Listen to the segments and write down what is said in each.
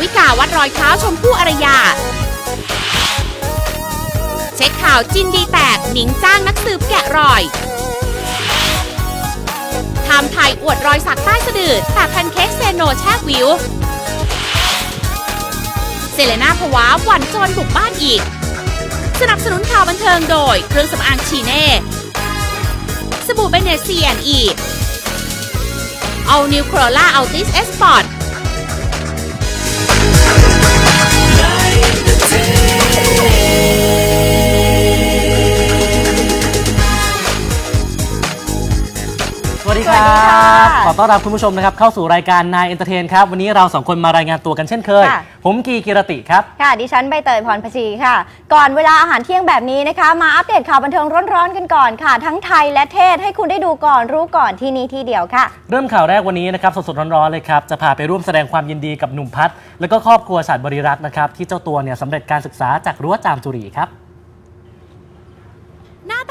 วิกาวัดรอยเท้าชมพู่อารยา เช็คข่าวจินดีแตกหนิงจ้างนักสืบแกะรอยทำไทยอวดรอยสักใต้สะดือแต่แพนเค้กเซโนแช่วิว เซเลน่าภาวะหวันจรบุกบ้านอีก สนับสนุนข่าวบันเทิงโดย เครื่องสำอางชีเน่ สบู่เบเนเซีแอนอีเอานิวโครล่าอัลติสเอส บค่ะขอต้อนรับคุณผู้ชมนะครับเข้าสู่รายการนายเอนเตอร์เทนครับ วันนี้เราสองคนมารายงานตัวกันเช่นเคย ค่ะ ผมกีกิรติครับ ค่ะ ดิฉันใบเตยพรพชีค่ะ ก่อนเวลาอาหารเที่ยงแบบนี้นะคะ มาอัปเดตข่าวบันเทิงร้อนๆกันก่อนค่ะ ทั้งไทยและเทศให้คุณได้ดูก่อนรู้ก่อนที่นี่ที่เดียวค่ะ เริ่มข่าวแรกวันนี้นะครับสดๆร้อนๆเลยครับ จะพาไปร่วมแสดงความยินดีกับหนุ่มพัฒน์แล้วก็ครอบครัวฉัดบริรักษ์นะครับที่เจ้าตัวเนี่ยสำเร็จการศึกษาจากรั้วจามจุรีครับ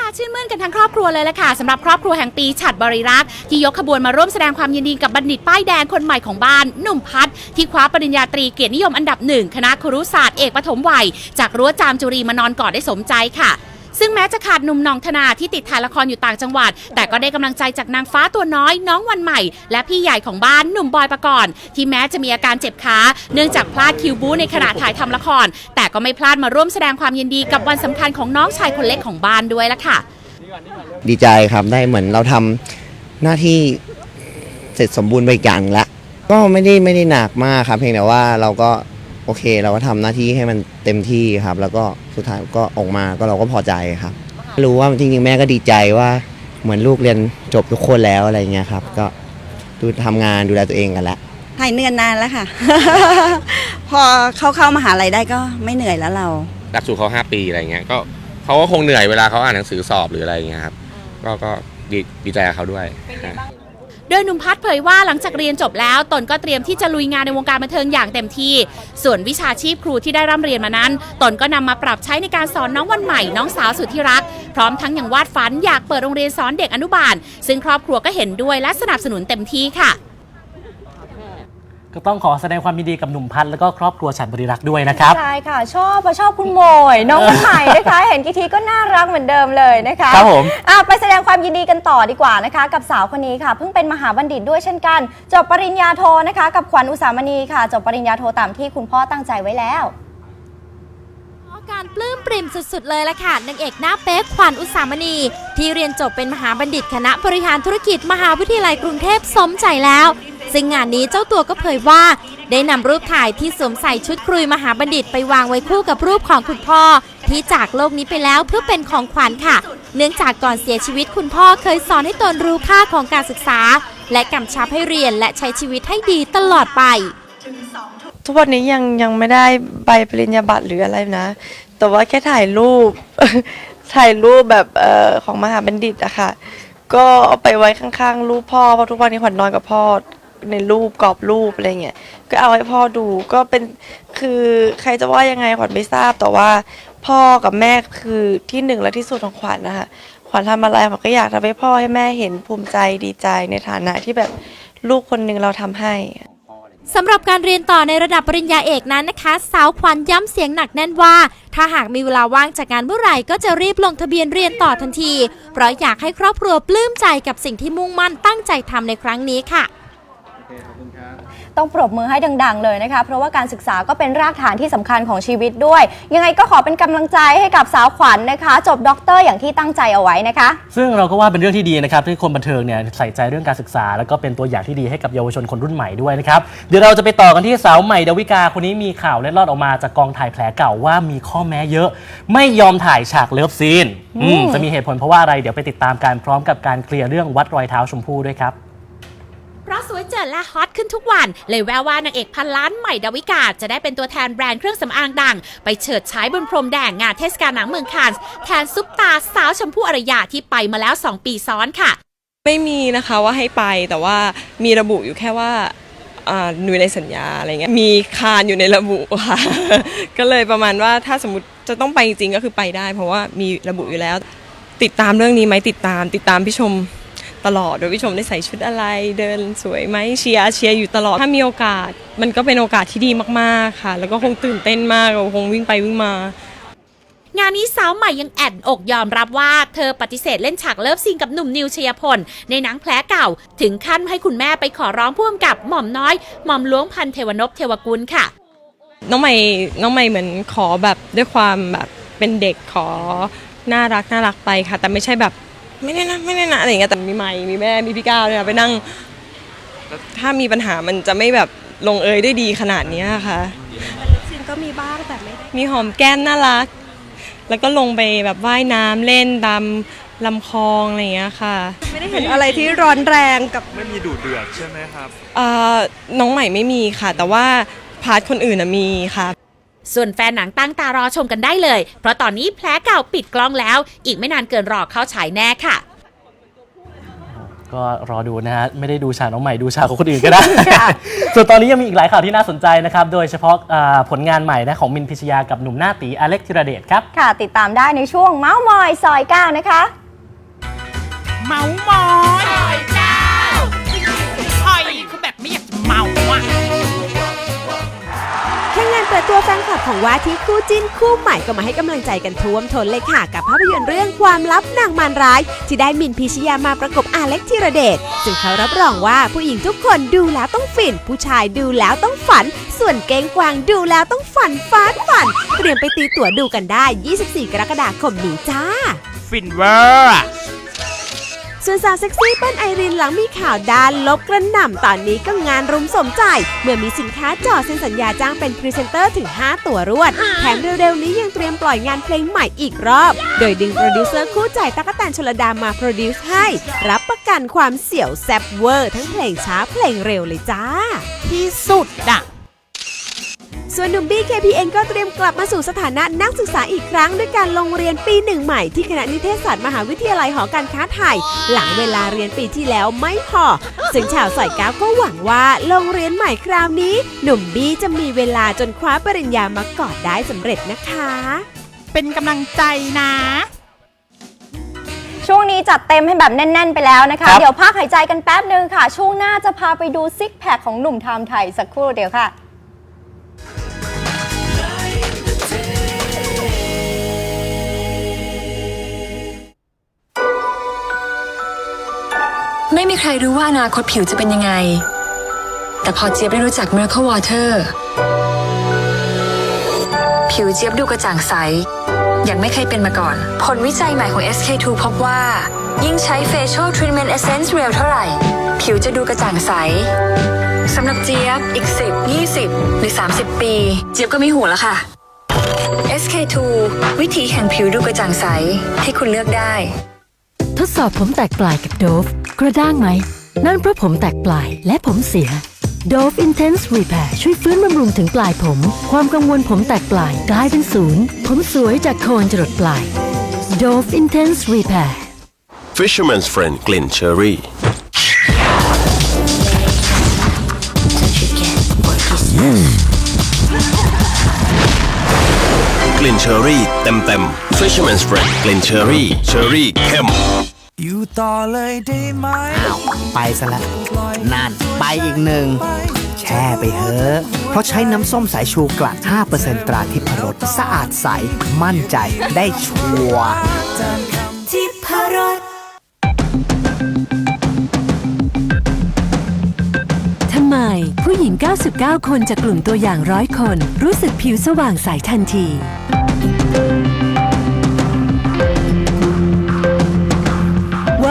าชื่นมื่นกันทั้งครอบครัวเลยละค่ะสำหรับครอบครัวแห่งปีฉัดบริรักษ์ที่ยกขบวนมาร่วมแสดงความยินดีกับบัณฑิตป้ายแดงคนใหม่ของบ้าน หนุ่มพัฒน์ที่คว้าปริญญาตรีเกียรตินิยมอันดับหนึ่งคณะครุศาสตร์เอกปฐมวัย จากรั้วจามจุรีมานอนกอดได้สมใจค่ะ ซึ่งแม้จะขาดหนุ่มหนองธนาที่ติดถ่ายละครอยู่ต่างจังหวัด แต่ก็ได้กำลังใจจากนางฟ้าตัวน้อยน้องวันใหม่ และพี่ใหญ่ของบ้านหนุ่มบอยประกรณ์ที่แม้จะมีอาการเจ็บขาเนื่องจากพลาดคิวบูในขณะถ่ายทำละคร แต่ก็ไม่พลาดมาร่วมแสดงความยินดีกับวันสำคัญของน้องชายคนเล็กของบ้านด้วยละค่ะ ดีใจครับได้เหมือนเราทำหน้าที่เสร็จสมบูรณ์ไปอีกอย่างละก็ไม่ได้ไม่ได้หนักมากครับ เพียงแต่ว่าเราก็ โอเค เราก็ทำหน้าที่ให้มันเต็มที่ครับ แล้วก็สุดท้ายก็ออกมาก็เราก็พอใจครับ รู้ว่าจริงๆแม่ก็ดีใจว่าเหมือนลูกเรียนจบทุกคนแล้วอะไรเงี้ยครับ ก็ดูทำงานดูแลตัวเองกันแล้วหายเหนื่อยนานแล้วค่ะ พอเขาเข้ามหาลัยได้ก็ไม่เหนื่อยแล้วเรา หลักสูตรเขา5 ปีอะไรเงี้ยก็เขาก็คงเหนื่อยเวลาเขาอ่านหนังสือสอบหรืออะไรเงี้ยครับก็ก็ดีดีใจกับเขาด้วย โดยหนุ่มพัฒน์เผยว่าหลังจากเรียนจบแล้วตนก็เตรียมที่จะลุยงานในวงการบันเทิงอย่างเต็มที่ ส่วนวิชาชีพครูที่ได้ร่ำเรียนมานั้น ตนก็นำมาปรับใช้ในการสอนน้องวันใหม่น้องสาวสุดที่รัก พร้อมทั้งยังวาดฝันอยากเปิดโรงเรียนสอนเด็กอนุบาล ซึ่งครอบครัวก็เห็นด้วยและสนับสนุนเต็มที่ค่ะ ก็ต้องขอแสดงความยินดีกับหนุ่มพัฒน์แล้วก็ครอบครัวฉัดบริรักษ์ด้วยนะครับ ใช่ค่ะชอบเพราะชอบคุณโมยน้องวันใหม่นะคะ เห็นกี่ทีก็น่ารักเหมือนเดิมเลยนะคะครับผมอะไปแสดงความยินดีกันต่อดีกว่านะคะ กับสาวคนนี้ค่ะ เพิ่งเป็นมหาบัณฑิตด้วยเช่นกัน จบปริญญาโทนะคะ กับขวัญอุสามณีค่ะ จบปริญญาโทตามที่คุณพ่อตั้งใจไว้แล้ว การปลื้มปริ่มสุดๆเลยล่ะค่ะนางเอกหน้าเป๊กขวัญอุสามณี ที่เรียนจบเป็นมหาบัณฑิตคณะบริหารธุรกิจมหาวิทยาลัยกรุงเทพสมใจแล้ว ซึ่งงานนี้เจ้าตัวก็เผยว่า ได้นำรูปถ่ายที่สวมใส่ชุดครุยมหาบัณฑิตไปวางไว้คู่กับรูปของคุณพ่อ ที่จากโลกนี้ไปแล้วเพื่อเป็นของขวัญค่ะ เนื่องจากก่อนเสียชีวิตคุณพ่อเคยสอนให้ตนรู้ค่าของการศึกษา และกำชับให้เรียนและใช้ชีวิตให้ดีตลอดไป ทุกวันนี้ยังยังไม่ได้ใบปริญญาบัตรหรืออะไรนะ แต่ว่าแค่ถ่ายรูป ถ่ายรูปแบบเออของมหาบัณฑิตอะค่ะ ก็เอาไปไว้ข้างๆ รูปพ่อเพราะทุกวันนี้ขวัญนอนกับพ่อ ในรูปกรอบรูปอะไรเงี้ยก็เอาให้พ่อดูก็เป็นคือใครจะว่ายังไงขวัญไม่ทราบแต่ว่าพ่อกับแม่คือที่หนึ่งและที่สุดของขวัญนะคะขวัญทำอะไรขวัญก็อยากทำให้พ่อให้แม่เห็นภูมิใจดีใจในฐานะที่แบบลูกคนหนึ่งเราทำให้ สำหรับการเรียนต่อในระดับปริญญาเอกนั้นนะคะ สาวขวัญย้ำเสียงหนักแน่นว่า ถ้าหากมีเวลาว่างจากงานเมื่อไหร่ก็จะรีบลงทะเบียนเรียนต่อทันที เพราะอยากให้ครอบครัวปลื้มใจกับสิ่งที่มุ่งมั่นตั้งใจทำในครั้งนี้ค่ะ ต้องปรบมือให้ดัง ๆ เลยนะคะ เพราะว่าการศึกษาก็เป็นรากฐานที่สำคัญของชีวิตด้วย ยังไงก็ขอเป็นกำลังใจให้กับสาวขวัญนะคะ จบด็อกเตอร์อย่างที่ตั้งใจเอาไว้นะคะ ซึ่งเราก็ว่าเป็นเรื่องที่ดีนะครับที่คนบันเทิงเนี่ยใส่ใจเรื่องการศึกษา แล้วก็เป็นตัวอย่างที่ดีให้กับเยาวชนคนรุ่นใหม่ด้วยนะครับเดี๋ยวเราจะไปต่อกันที่สาวใหม่ดาวิกาคนนี้มีข่าวเล็ดลอดออกมาจากกองถ่ายแผลเก่าว่ามีข้อแม้เยอะ ไม่ยอมถ่ายฉากเลิฟซีนอืมจะมีเหตุผลเพราะว่าอะไรเดี๋ยวไปติดตามการพร้อมกับการเคลียร์เรื่องวัดรอยเท้าชมพู่ด้วยครับ เพราะสวยเจิดและฮอตขึ้นทุกวัน เลยแววว่านางเอกพันล้านใหม่ดาวิกา จะได้เป็นตัวแทนแบรนด์เครื่องสำอางดัง ไปเฉิดฉายบนพรมแดงงานเทศกาลหนังเมืองคานส์แทนซุปตาสาวชมพู่อารยาที่ไปมาแล้ว 2 ปีซ้อนค่ะ ไม่มีนะคะว่าให้ไปแต่ว่ามีระบุอยู่แค่ว่าอ่าอยู่ในสัญญาอะไรเงี้ยมีคานอยู่ในระบุค่ะ ก็เลยประมาณว่าถ้าสมมติจะต้องไปจริงก็คือไปได้ เพราะว่ามีระบุอยู่แล้ว ติดตามเรื่องนี้ไหมติดตาม ติดตามพี่ชม ตลอดโดยพี่ชมได้ใส่ชุดอะไรเดินสวยไหมเชียร์เชียร์อยู่ตลอด ถ้ามีโอกาสมันก็เป็นโอกาสที่ดีมากๆค่ะ แล้วก็คงตื่นเต้นมากเราคงวิ่งไปวิ่งมางานนี้สาวใหม่ยังแอบอกยอมรับว่า เธอปฏิเสธเล่นฉากเลิฟซีนกับหนุ่มนิวชยพล ในหนังแผลเก่า ถึงขั้นให้คุณแม่ไปขอร้องพ่วงกับหม่อมน้อย หม่อมหลวงพันเทวนพเทวกุลค่ะ น้องใหม่น้องใหม่เหมือนขอแบบด้วยความแบบเป็นเด็กขอน่ารักน่ารักไปค่ะ แต่ไม่ใช่แบบ ไม่ได้นะไม่ได้นะอะไรอย่างเงี้ยแต่มีใหม่มีแม่มีพี่ก้าวเนี่ยไปนั่ง ถ้ามีปัญหามันจะไม่แบบลงเอยได้ดีขนาดเนี้ยค่ะ ซินก็มีบ้างแต่ไม่ได้มีหอมแก้มน่ารัก แล้วก็ลงไปแบบว่ายน้ำเล่นตามลำคลองอะไรอย่างเงี้ยค่ะไม่ได้เห็นอะไรที่ร้อนแรงกับไม่มีดูเดือดใช่ไหมครับ เอ่อน้องใหม่ไม่มีค่ะ แต่ว่าพาร์ทคนอื่นนะมีค่ะ ส่วนแฟนหนังตั้งตารอชมกันได้เลย เพราะตอนนี้แผลเก่าปิดกล้องแล้ว อีกไม่นานเกินรอเข้าฉายแน่ค่ะ ก็รอดูนะฮะ ไม่ได้ดูฉากน้องใหม่ดูฉากของคนอื่นก็ได้ ส่วนตอนนี้ยังมีอีกหลายข่าวที่น่าสนใจนะครับ โดยเฉพาะอ่าผลงานใหม่นะของมินพิชยากับหนุ่มหน้าตีอเล็กธิรเดชครับ ค่ะติดตามได้ในช่วงเมาส์มอยซอยเก้านะคะ เมามอย เปิดตัวแฟนคลับของว่าที่คู่จิ้นคู่ใหม่ก็มาให้กำลังใจกันท่วมท้นเลยค่ะ กับภาพยนตร์เรื่องความลับนางมารร้าย ที่ได้มินพิชยามาประกบอาเล็กธีรเดชซึ่งเขารับรองว่าผู้หญิงทุกคนดูแล้วต้องฟิน ผู้ชายดูแล้วต้องฝัน ส่วนเก้งกวางดูแล้วต้องฝันฟ้าดฝันเตรียมไปตีตั๋วดูกันได้ 24 กรกฎาคมนี้จ้า ฟินเวอร์ ส่วนสาวเซ็กซี่เปิ้ลไอรินหลังมีข่าวด้านลบกระหน่ำตอนนี้ก็งานรุมสมใจ เมื่อมีสินค้าจ่อเซ็นสัญญาจ้างเป็นพรีเซนเตอร์ถึง 5 ตัวรวด แถมเร็วๆนี้ยังเตรียมปล่อยงานเพลงใหม่อีกรอบ โดยดึงโปรดิวเซอร์คู่ใจตั๊กแตนชลดามาโปรดิวซ์ให้ รับประกันความเสี่ยวแซบเวอร์ ทั้งเพลงช้าเพลงเร็วเลยจ้า ที่สุดอะ ส่วนหนุ่มบี้ KPN ก็เตรียมกลับมาสู่สถานะนักศึกษาอีกครั้ง ด้วยการลงเรียนปีหนึ่งใหม่ที่คณะนิเทศศาสตร์มหาวิทยาลัยหอการค้าไทย หลังเวลาเรียนปีที่แล้วไม่พอ ซึ่งชาวสอยก้าวก็หวังว่าลงเรียนใหม่คราวนี้ หนุ่มบี้จะมีเวลาจนคว้าปริญญามากอดได้สำเร็จนะคะ เป็นกำลังใจนะ ช่วงนี้จัดเต็มให้แบบแน่น ๆ ไปแล้วนะคะครับเดี๋ยวพักหายใจกันแป๊บนึงค่ะ ช่วงหน้าจะพาไปดูซิกแพคของหนุ่มไทม์ไทยสักครู่เดียวค่ะ ไม่มีใครรู้ว่าอนาคตผิวจะเป็นยังไง แต่พอเจี๊ยบได้รู้จัก Miracle Water ผิวเจี๊ยบดูกระจ่างใส อย่างไม่เคยเป็นมาก่อน ผลวิจัยใหม่ของ SK2 พบว่า ยิ่งใช้ Facial Treatment Essence เร็วเท่าไหร่ ผิวจะดูกระจ่างใสสำหรับเจี๊ยบอีก 10 20 หรือ 30 ปี เจี๊ยบก็ไม่หูแล้วค่ะ SK2 วิธีแห่งผิวดูกระจ่างใสที่คุณเลือกได้ ทดสอบผมแตกปลายกับโดฟ กระด้างไหม นั่นเพราะผมแตกปลายและผมเสีย Dove Intense Repair ช่วยฟื้นบำรุงถึงปลายผม ความกังวลผมแตกปลายกลายเป็นศูนย์ ผมสวยจากโคนจรดปลาย Dove Intense Repair Fisherman's Friend กลิ่นเชอรี่ กลิ่นเชอรี่เต็มเต็มๆ Fisherman's Friend กลิ่นเชอรี่ เชอรี่เข้ม อยู่ต่อเลยได้ไหมไปซะแล้วนั่นไปอีกหนึ่ง แช่ไปเถอะเพราะใช้น้ำส้มสายชูกลั่น5%ตราทิพรสสะอาดใส มั่นใจได้ชัวร์ทิพรสทำไมผู้หญิง 99 คนจากกลุ่มตัวอย่างร้อยคน รู้สึกผิวสว่างใสทันที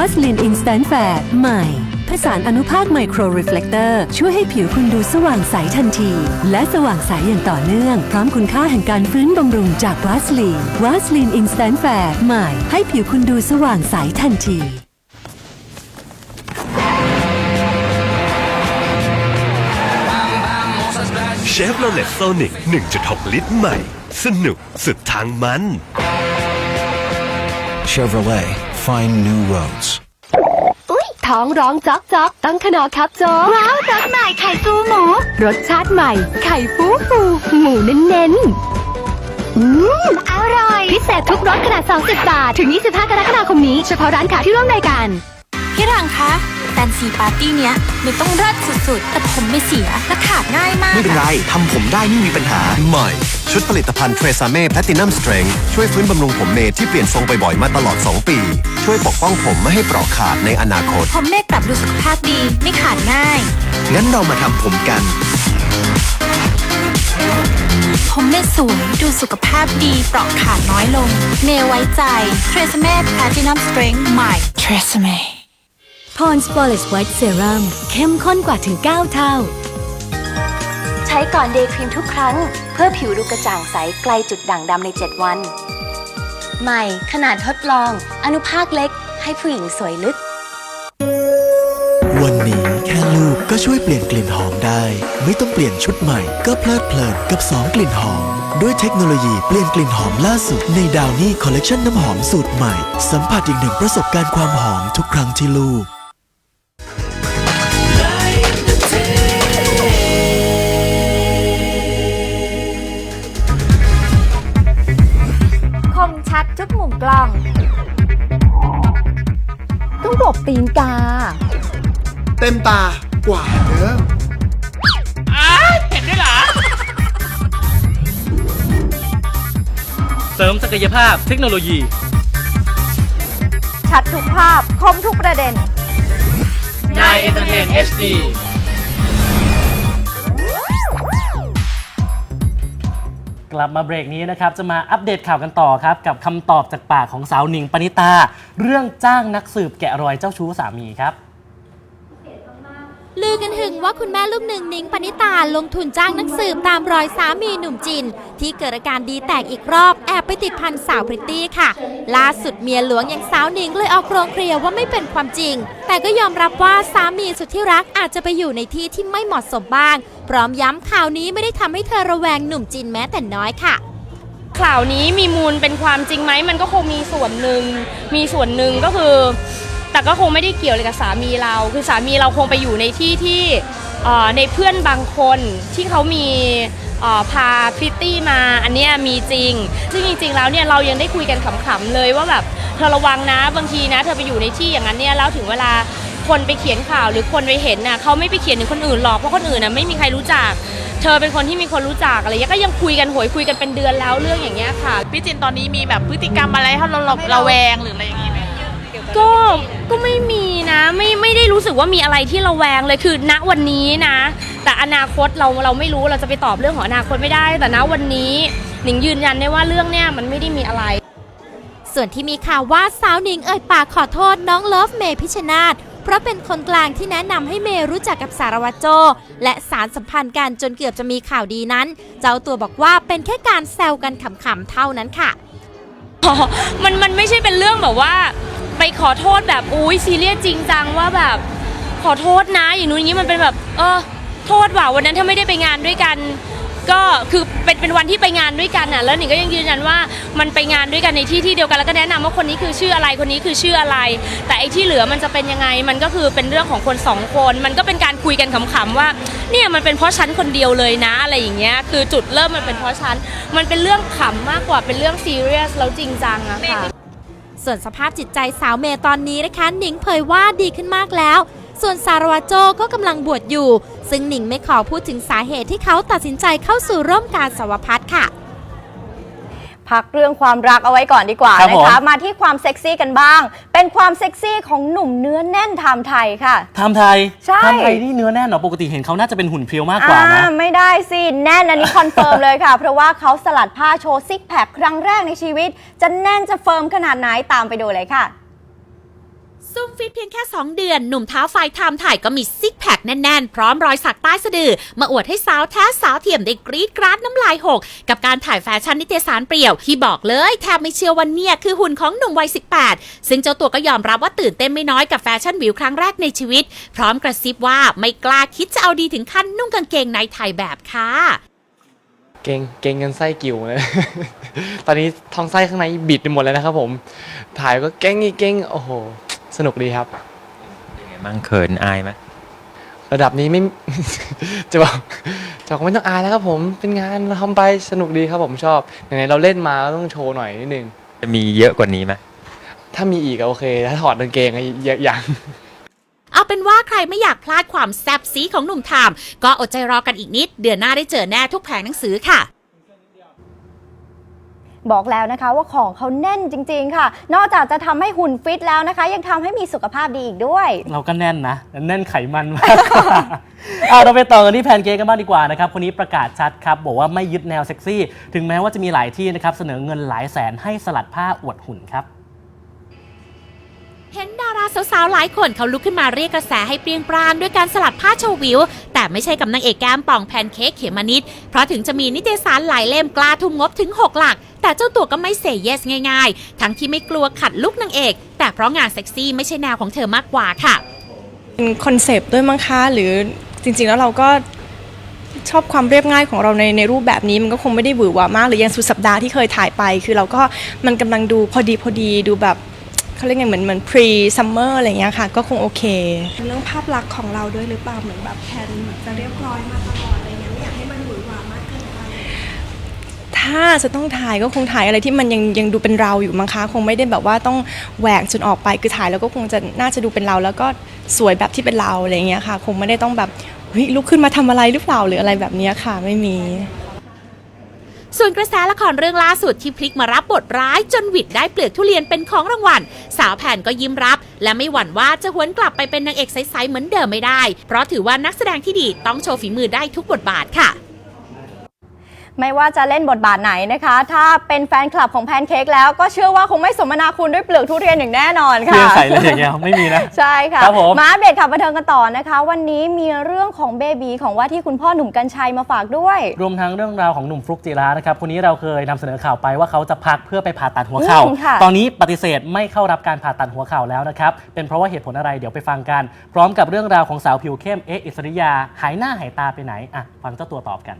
w a s l i n Instant Fair ใหม่ผสานอนุภาคไมโครรีเฟล e เตอร์ช่วยให้ผิวคุณดูสว่างใสทันที และสว่างใสอย่างต่อเนื่อง พร้อมคุณค่าแห่งการฟื้นบำรุงจากว a s l i n w a s l i n Instant Fair ใหม่ ให้ผิวคุณดูสว่างใสทันทีเชฟโรเลตโซนิก1.6 ลิตรใหม่ สนุกสุดทางมัน Chevrolet find new roads อุ๊ย ท้องร้องจ๊อกจ๊อกต้องขนอครับโจ๊กว้าวรสใหม่ไข่ฟูหมู รสชาติใหม่ ไข่ฟูฟูหมูเน้นๆ อืม อร่อย พิเศษทุกรสขนาด20บาท ถึง 25 กรกฎาคมนี้ เฉพาะร้านค้าที่ร่วมรายการ พี่รังคะ แฟนซีปาร์ตี้เนี้ยไม่ต้องเลิศสุดๆ แต่ผมไม่เสียและขาดง่ายมาก ไม่เป็นไร ทำผมได้ไม่มีปัญหา ใหม่ ชุดผลิตภัณฑ์เทรซาเม่แพลตินัมสเตรงช่วยฟื้นบำรุงผมเมย์ที่เปลี่ยนทรงบ่อยๆ มาตลอด 2 ปี ช่วยปกป้องผมไม่ให้เปราะขาดในอนาคต ผมเมฆกลับดูสุขภาพดีไม่ขาดง่าย งั้นเรามาทำผมกัน ผมเมฆสวยดูสุขภาพดีเปราะขาดน้อยลงเมย์ไว้ใจเทรซเม่แพลตินัมสเตรงใหม่เทรซเม่ พรสปอร์เลสไวท์เซรั่มเข้มข้นกว่าถึง 9 เท่า ใช้ก่อนเดย์ครีมทุกครั้ง เพื่อผิวดูกระจ่างใสไกลจุดด่างดำใน 7 วัน ใหม่ขนาดทดลอง อนุภาคเล็ก ให้ผู้หญิงสวยลึก วันนี้แค่ลูกก็ช่วยเปลี่ยนกลิ่นหอมได้ ไม่ต้องเปลี่ยนชุดใหม่ ก็เพลิดเพลินกับ 2 กลิ่นหอม ด้วยเทคโนโลยีเปลี่ยนกลิ่นหอมล่าสุดในดาวนี่คอลเลกชันน้ำหอมสูตรใหม่ สัมผัสอีกหนึ่งประสบการณ์ความหอมทุกครั้งที่ลูก ต้องหลบตีนกา เต็มตากว่าเดิมอ้ายเห็นด้วยเหรอ เสริมศักยภาพเทคโนโลยี ชัดทุกภาพ คมทุกประเด็นใน Entertain HD กลับมาเบรกนี้นะครับ จะมาอัปเดตข่าวกันต่อครับ กับคำตอบจากปากของสาวหนิงปณิตา เรื่องจ้างนักสืบแกะรอยเจ้าชู้สามีครับ ลือกันหึงว่าคุณแม่ลูกหนึ่งนิ้งปณิตาลงทุนจ้างนักสืบตามรอยสามีหนุ่มจิน ที่เกิดอาการดีแตกอีกรอบแอบไปติดพันสาวพริตตี้ค่ะ ล่าสุดเมียหลวงอย่างสาวนิงเลยออกโรงเคลียร์ว่าไม่เป็นความจริง แต่ก็ยอมรับว่าสามีสุดที่รักอาจจะไปอยู่ในที่ที่ไม่เหมาะสมบ้าง พร้อมย้ำข่าวนี้ไม่ได้ทำให้เธอระแวงหนุ่มจินแม้แต่น้อยค่ะข่าวนี้มีมูลเป็นความจริงไหมมันก็คงมีส่วนหนึ่งมีส่วนหนึ่งก็คือ แต่ก็คงไม่ได้เกี่ยวเลยกับสามีเรา คือสามีเราคงไปอยู่ในที่ที่เอ่อในเพื่อนบางคนที่เขามีเอ่อพาพริตตี้มาอันเนี้ยมีจริง ซึ่งจริงๆแล้วเนี่ยเรายังได้คุยกันขำๆเลยว่าแบบเธอระวังนะบางทีนะ เธอไปอยู่ในที่อย่างนั้นเนี่ยแล้วถึงเวลาคนไปเขียนข่าวหรือคนไปเห็นน่ะเขาไม่ไปเขียนถึงคนอื่นหรอกเพราะคนอื่นน่ะไม่มีใครรู้จัก เธอเป็นคนที่มีคนรู้จักอะไรเงี้ยก็ยังคุยกันโหยคุยกันเป็นเดือนแล้วเรื่องอย่างเงี้ยค่ะ พี่จินตอนนี้มีแบบพฤติกรรมอะไรให้เราเราระแวงหรืออะไรอย่างงี้ไหม ก็ก็ไม่มีนะไม่ไม่ได้รู้สึกว่ามีอะไรที่ระแวงเลยคือณวันนี้นะ แต่อนาคตเราเราไม่รู้เราจะไปตอบเรื่องของอนาคตไม่ได้ แต่ณวันนี้หนิงยืนยันได้ว่าเรื่องเนี้ยมันไม่ได้มีอะไร ส่วนที่มีข่าวว่าสาวหนิงเอ่ยปากขอโทษน้องเลิฟเมย์พิชชนาธเพราะเป็นคนกลางที่แนะนำให้เมย์รู้จักกับสารวัตรโจ และสารสัมพันธ์กันจนเกือบจะมีข่าวดีนั้น เจ้าตัวบอกว่าเป็นแค่การแซวกันขำๆเท่านั้นค่ะอ๋อมันมันไม่ใช่เป็นเรื่องแบบว่า ไปขอโทษแบบอุ้ยซีเรียสจริงจังว่าแบบขอโทษนะอย่างนู้นอย่างนี้มันเป็นแบบ เออ โทษว่าวันนั้นถ้าไม่ได้ไปงานด้วยกัน ก็คือเป็นเป็นวันที่ไปงานด้วยกันอะแล้วหนิงก็ยังยืนยันว่ามันไปงานด้วยกันในที่ที่เดียวกันแล้วก็แนะนำว่าคนนี้คือชื่ออะไรคนนี้คือชื่ออะไร แต่ไอ้ที่เหลือมันจะเป็นยังไง มันก็คือเป็นเรื่องของคนสองคน มันก็เป็นการคุยกันขำๆว่า เนี่ยมันเป็นเพราะฉันคนเดียวเลยนะอะไรอย่างเงี้ยคือจุดเริ่มมันเป็นเพราะฉันมันเป็นเรื่องขำมากกว่าเป็นเรื่องซีเรียสแล้วจริงจังอะค่ะ ส่วนสภาพจิตใจสาวเมย์ตอนนี้นะคะ หนิงเผยว่าดีขึ้นมากแล้ว ส่วนสารวัตรโจก็กำลังบวชอยู่ ซึ่งหนิงไม่ขอพูดถึงสาเหตุที่เขาตัดสินใจเข้าสู่ร่วมการสวพัฒน์ค่ะ พักเรื่องความรักเอาไว้ก่อนดีกว่าครับนะผมคะมาที่ความเซ็กซี่กันบ้าง เป็นความเซ็กซี่ของหนุ่มเนื้อแน่นไทม์ไทยค่ะทำไทยใช่ทำไทยนี่เนื้อแน่นเหรอปกติเห็นเขาน่าจะเป็นหุ่นเพรียวมากกว่านะ อ่ไม่ได้สิแน่นอันนี้คอนเฟิร์มเลยค่ะ เพราะว่าเขาสลัดผ้าโชว์ซิกแพคครั้งแรกในชีวิต จะแน่นจะเฟิร์มขนาดไหนตามไปดูเลยค่ะ ซุ่มฟิตเพียงแค่ 2 เดือน หนุ่มเท้าไฟไทม์ถ่ายก็มีซิกแพคแน่นๆ พร้อมรอยสักใต้สะดือ มาอวดให้สาวแท้สาวเทียมได้กรี๊ดกราดน้ำลายหก กับการถ่ายแฟชั่นนิตยสารเปรี่ยว ที่บอกเลยแทบไม่เชื่อวันเนี่ยคือหุ่นของหนุ่มวัย 18 ซึ่งเจ้าตัวก็ยอมรับว่าตื่นเต้นไม่น้อยกับแฟชั่นวิวครั้งแรกในชีวิต พร้อมกระซิบว่าไม่กล้าคิดจะเอาดีถึงขั้นนุ่งกางเกงในถ่ายแบบค่ะเก่งเก่งกันไส้กิ่วเลย ตอนนี้ท้องไส้ข้างในบิดไปหมดแล้วนะครับผม ถ่ายก็เก่งอีกเก่งโอ้โห สนุกดีครับมั่งเขินอายไหมระดับนี้ไม่ จะบอกจะบอกไม่ต้องอายแล้วครับผมเป็นงานเราทำไปสนุกดีครับผมชอบไหนๆเราเล่นมาก็ต้องโชว์หน่อยนิดนึง จะมีเยอะกว่านี้ไหม ถ้ามีอีกอะโอเค ถ้าถอดกางเกงอะเยอะอย่างเป็นว่าใครไม่อยากพลาดความแซ่บซีของหนุ่มไทม์ก็อดใจรอกันอีกนิด เดือนหน้าได้เจอแน่ทุกแผงหนังสือค่ะ บอกแล้วนะคะว่าของเขาแน่นจริง ๆ ค่ะ นอกจากจะทำให้หุ่นฟิตแล้วนะคะ ยังทำให้มีสุขภาพดีอีกด้วย เราก็แน่นนะ แน่นไขมันมากเอาเราไปต่อกันที่แพนเค้กกันบ้างดีกว่านะครับคนนี้ประกาศชัดครับบอกว่าไม่ยึดแนวเซ็กซี่ ถึงแม้ว่าจะมีหลายที่นะครับเสนอเงินหลายแสนให้สลัดผ้าอวดหุ่นครับ เห็นดาราสาวๆหลายคนเขาลุกขึ้นมาเรียกกระแสให้เปรียงปร้างด้วยการสลัดผ้าโชว์วิว แต่ไม่ใช่กับนางเอกแก้มป่องแพนเค้กเขมมะนิด เพราะถึงจะมีนิตยสารหลายเล่มกล้าทุ่มงบถึง 6 หลัก แต่เจ้าตัวก็ไม่เสยเยสง่ายๆ ทั้งที่ไม่กลัวขัดลุกนางเอก แต่เพราะงานเซ็กซี่ไม่ใช่แนวของเธอมากกว่าค่ะ เป็นคอนเซปต์ด้วยมั้งคะหรือจริงๆแล้วเราก็ชอบความเรียบง่ายของเราในในรูปแบบนี้มันก็คงไม่ได้หวือหวามากหรือย่างสุดสัปดาห์ที่เคยถ่ายไป คือเราก็มันกำลังดูพอดีพอดีดูแบบ เขาเรียกไงเหมือนเหมือน pre summer อะไรอย่างเงี้ยค่ะ ก็คงโอเค เรื่องภาพลักษณ์ของเราด้วยหรือเปล่าเหมือนแบบแพนจะเรียบร้อยมาตลอดอะไรเงี้ยไม่อยากให้มันหวือหวามากเกินไปถ้าจะต้องถ่ายก็คงถ่ายอะไรที่มันยังยังดูเป็นเราอยู่มั้งคะคงไม่ได้แบบว่าต้องแหวกจนออกไปคือถ่ายแล้วก็คงจะน่าจะดูเป็นเรา แล้วก็สวยแบบที่เป็นเราอะไรอย่างเงี้ยค่ะ คงไม่ได้ต้องแบบเฮ้ยลุกขึ้นมาทำอะไรหรือเปล่าหรืออะไรแบบเนี้ยค่ะ ไม่มี ส่วนกระแสละครเรื่องล่าสุดที่พลิกมารับบทร้ายจนหวิดได้เปลือกทุเรียนเป็นของรางวัล สาวแผ่นก็ยิ้มรับ และไม่หวั่นว่าจะหวนกลับไปเป็นนางเอกใสๆเหมือนเดิมไม่ได้ เพราะถือว่านักแสดงที่ดีต้องโชว์ฝีมือได้ทุกบทบาทค่ะ ไม่ว่าจะเล่นบทบาทไหนนะคะ ถ้าเป็นแฟนคลับของแพนเค้กแล้วก็เชื่อว่าคงไม่สมนาคุณด้วยเปลือกทุเรียนอย่างแน่นอนเพื่ค่ะอใส่เลยอย่างเงี้ยไม่มีนะ ใช่ค่ะครับผมมาอัปเดตข่าวบันเทิงกันต่อนะคะ วันนี้มีเรื่องของเบบีของว่าที่คุณพ่อหนุ่มกัญชัยมาฝากด้วย รวมทั้งเรื่องราวของหนุ่มฟลุกจิรานะครับคนนี้เราเคยนำเสนอข่าวไปว่าเขาจะพักเพื่อไปผ่าตัดหัวเข่าอืมค่ะตอนนี้ปฏิเสธไม่เข้ารับการผ่าตัดหัวเข่าแล้วนะครับเป็นเพราะว่าเหตุผลอะไรเดี๋ยวไปฟังกัน พร้อมกับเรื่องราวของสาวผิวเข้มเอ๊ะอิสริยาหายหน้าหายตาไปไหนอะฟังเจ้าตัวตอบกัน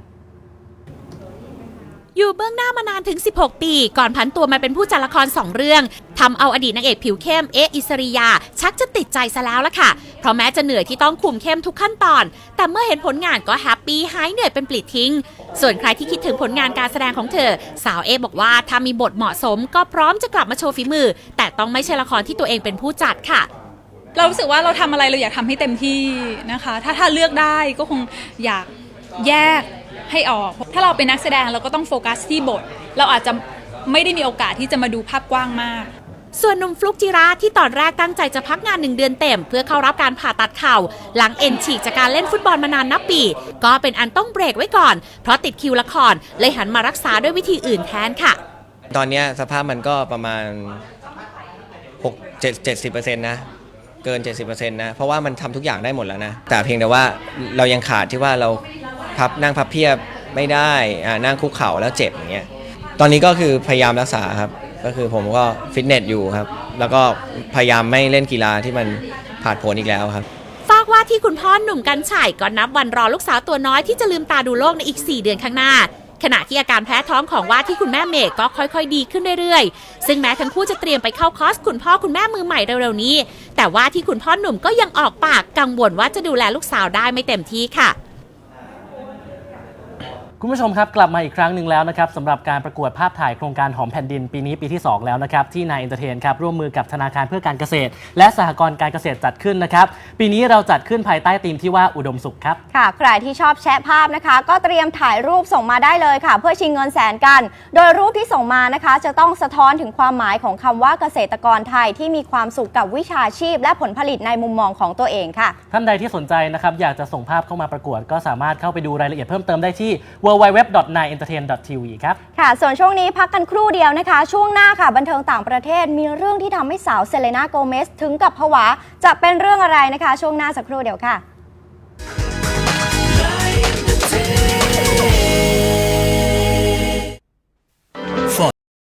อยู่เบื้องหน้ามานานถึง 16 ปี ก่อนผันตัวมาเป็นผู้จัดละคร 2 เรื่องทำเอาอดีตนางเอกผิวเข้มเอะอิสริยา ชักจะติดใจซะแล้วล่ะค่ะ เพราะแม้จะเหนื่อยที่ต้องคุมเข้มทุกขั้นตอน แต่เมื่อเห็นผลงานก็แฮปปี้หายเหนื่อยเป็นปลิดทิ้ง ส่วนใครที่คิดถึงผลงานการแสดงของเธอ สาวเอบอกว่าถ้ามีบทเหมาะสม ก็พร้อมจะกลับมาโชว์ฝีมือ แต่ต้องไม่ใช่ละครที่ตัวเองเป็นผู้จัดค่ะเรารู้สึกว่าเราทำอะไรเราอยากทำให้เต็มที่นะคะ ถ้าถ้าเลือกได้ก็คงอยาก แยกให้ออก ถ้าเราเป็นนักแสดงเราก็ต้องโฟกัสที่บท เราอาจจะไม่ได้มีโอกาสที่จะมาดูภาพกว้างมาก ส่วนหนุ่มฟลุกจิราที่ตอนแรกตั้งใจจะพักงานหนึ่งเดือนเต็ม เพื่อเข้ารับการผ่าตัดเข่า หลังเอ็นฉีกจากการเล่นฟุตบอลมานานนับปี ก็เป็นอันต้องเบรกไว้ก่อน เพราะติดคิวละครเลยหันมารักษาด้วยวิธีอื่นแทนค่ะ ตอนเนี้ยสภาพมันก็ประมาณ6 7 70%นะ เกิน 70%นะเพราะว่ามันทำทุกอย่างได้หมดแล้วนะ แต่เพียงแต่ว่าเรายังขาดที่ว่าเราพับนั่งพับเพียบไม่ได้อ่านั่งคุกเข่าแล้วเจ็บอย่างเงี้ยตอนนี้ก็คือพยายามรักษาครับก็คือผมก็ฟิตเนสอยู่ครับ แล้วก็พยายามไม่เล่นกีฬาที่มันผาดโผนอีกแล้วครับฝากว่าที่คุณพ่อหนุ่มกันชัยก็นับวันรอลูกสาวตัวน้อยที่จะลืมตาดูโลกในอีก 4 เดือนข้างหน้า ขณะที่อาการแพ้ท้องของว่าที่คุณแม่เมย์ก็ค่อยๆ ดีขึ้นเรื่อยๆ ซึ่งแม้ทั้งคู่จะเตรียมไปเข้าคอร์สคุณพ่อคุณแม่มือใหม่เร็วๆนี้ แต่ว่าที่คุณพ่อหนุ่มก็ยังออกปากกังวลว่าจะดูแลลูกสาวได้ไม่เต็มที่ค่ะ คุณผู้ชมครับกลับมาอีกครั้งหนึ่งแล้วนะครับสำหรับการประกวดภาพถ่ายโครงการหอมแผ่นดินปีนี้ปีที่ 2 แล้วนะครับที่นายเอนเตอร์เทนครับร่วมมือกับธนาคารเพื่อการเกษตร และสหกรณ์การเกษตรจัดขึ้นนะครับ ปีนี้เราจัดขึ้นภายใต้ธีมที่ว่าอุดมสุขครับ ค่ะ ใครที่ชอบแชะภาพนะคะ ก็เตรียมถ่ายรูปส่งมาได้เลยค่ะ เพื่อชิงเงินแสนกัน โดยรูปที่ส่งมานะคะ จะต้องสะท้อนถึงความหมายของคำว่าเกษตรกรไทยที่มีความสุขกับวิชาชีพ และผลผลิตในมุมมองของตัวเองค่ะ ท่านใดที่สนใจนะครับอยากจะส่งภาพเข้ามาประกวด ก็สามารถเข้าไปดูรายละเอียดเพิ่มเติมได้ที่ www.9entertain.tv ครับ ค่ะ ส่วนช่วงนี้พักกันครู่เดียวนะคะ ช่วงหน้าค่ะ บันเทิงต่างประเทศมีเรื่องที่ทำให้สาวเซเลนาโกเมสถึงกับผวา จะเป็นเรื่องอะไรนะคะ ช่วงหน้าสักครู่เดียวค่ะ